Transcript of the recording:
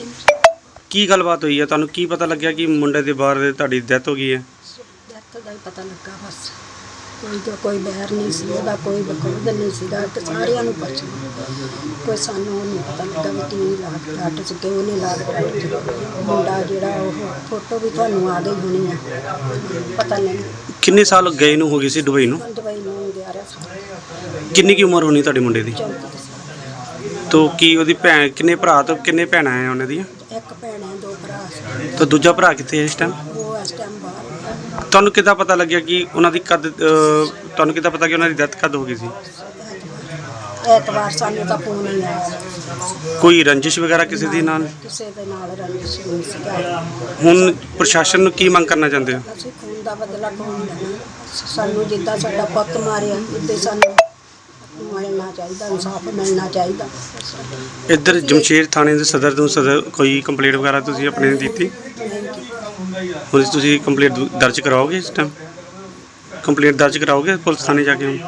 ਸਿੰਘ ਕੀ ਗੱਲਬਾਤ ਹੋਈ ਹੈ ਤੁਹਾਨੂੰ ਕੀ ਪਤਾ ਲੱਗਿਆ ਕਿ ਮੁੰਡੇ ਦੇ ਬਾਹਰ ਤੁਹਾਡੀ ਡੈਥ ਹੋ ਗਈ ਹੈ? ਡੈਥ ਦਾ ਹੀ ਪਤਾ ਲੱਗਾ ਬਸ। ਕੋਈ ਤਾਂ ਕੋਈ ਬਹਿਰ ਨਹੀਂ ਸੀ ਉਹਦਾ ਕੋਈ ਬਕੌਦ ਨਹੀਂ ਸੀਗਾ ਤੇ ਸਾਰਿਆਂ ਨੂੰ ਪੁੱਛ ਲਓ। ਕੋਈ ਸਾਨੂੰ ਉਹ ਨਹੀਂ ਪਤਾ ਲੱਗਾ ਵੀ ਕੀ ਲਾਗ ਕੱਟ ਚੁੱਕੇ ਉਹਨੇ ਲਾਗ ਕੱਟ ਚੁੱਕੇ ਮੁੰਡਾ ਜਿਹੜਾ ਉਹ ਫੋਟੋ ਵੀ ਤੁਹਾਨੂੰ ਆ ਗਈ ਹੋਣੀ ਆ। ਪਤਾ ਨਹੀਂ। ਕਿੰਨੇ ਸਾਲ ਗਏ ਨੂੰ ਹੋ ਗਈ ਸੀ ਦੁਬਈ ਨੂੰ? ਸਾਲ। ਕਿੰਨੀ ਕੀ ਉਮਰ ਹੋਣੀ ਤੁਹਾਡੀ ਮੁੰਡੇ ਦੀ? 34 ਸਾਲ। ਤੋ ਕੀ ਉਹਦੀ ਭੈਣ ਕਿੰਨੇ ਭਰਾ ਤੋਂ ਕਿੰਨੇ ਭੈਣਾਂ ਆ ਉਹਨਾਂ ਦੀਆਂ? ਇੱਕ ਭੈਣ ਹੈ ਦੋ ਭਰਾ ਸੀ ਤਾਂ ਦੂਜਾ ਭਰਾ ਕਿੱਥੇ ਹੈ ਇਸ ਟਾਈਮ ਉਹ ਇਸ ਟਾਈਮ ਬਾਹਰ। ਤੁਹਾਨੂੰ ਕਿੱਦਾਂ ਪਤਾ ਲੱਗਿਆ ਕਿ ਉਹਨਾਂ ਦੀ ਕਦ ਅਹ, ਤੁਹਾਨੂੰ ਕਿੱਦਾਂ ਪਤਾ ਕਿ ਉਹਨਾਂ ਦੀ ਡੈਥ ਕਦ ਹੋ ਗਈ ਸੀ? ਐਤਵਾਰ ਸਾਨੂੰ ਤਾਂ ਫੋਨ ਨਹੀਂ ਆਇਆ ਕੋਈ ਰੰਜਿਸ਼ ਵਗੈਰਾ ਕਿਸੇ ਦੀ ਨਾਲ? ਕਿਸੇ ਦੇ ਨਾਲ ਰੰਜਿਸ਼ ਨਹੀਂ ਸੀਗਾ ਹੁਣ ਪ੍ਰਸ਼ਾਸਨ ਨੂੰ ਕੀ ਮੰਗ ਕਰਨਾ ਚਾਹੁੰਦੇ ਹੋ? ਅਸੀਂ ਖੂਨ ਦਾ ਬਦਲਾ ਕੌਣ ਲੈਣਾ ਸਾਨੂੰ ਜਿੱਦਾਂ ਸਾਡਾ ਪੁੱਤ ਮਾਰਿਆ ਹੀ ਸਾਨੂੰ ਮਿਲਣਾ ਇੱਧਰ ਜਮਸ਼ੇਰ ਥਾਣੇ ਦੇ ਸਦਰ ਤੋਂ ਸਦਰ ਕੋਈ ਕੰਪਲੇਂਟ ਵਗੈਰਾ ਤੁਸੀਂ ਆਪਣੇ ਨੇ ਦਿੱਤੀ? ਹੁਣ ਤੁਸੀਂ ਕੰਪਲੇਂਟ ਦਰਜ ਕਰਾਓਗੇ ਇਸ ਟਾਈਮ ਕੰਪਲੇਂਟ ਦਰਜ ਕਰਾਓਗੇ ਪੁਲਿਸ ਥਾਣੇ ਜਾ ਕੇ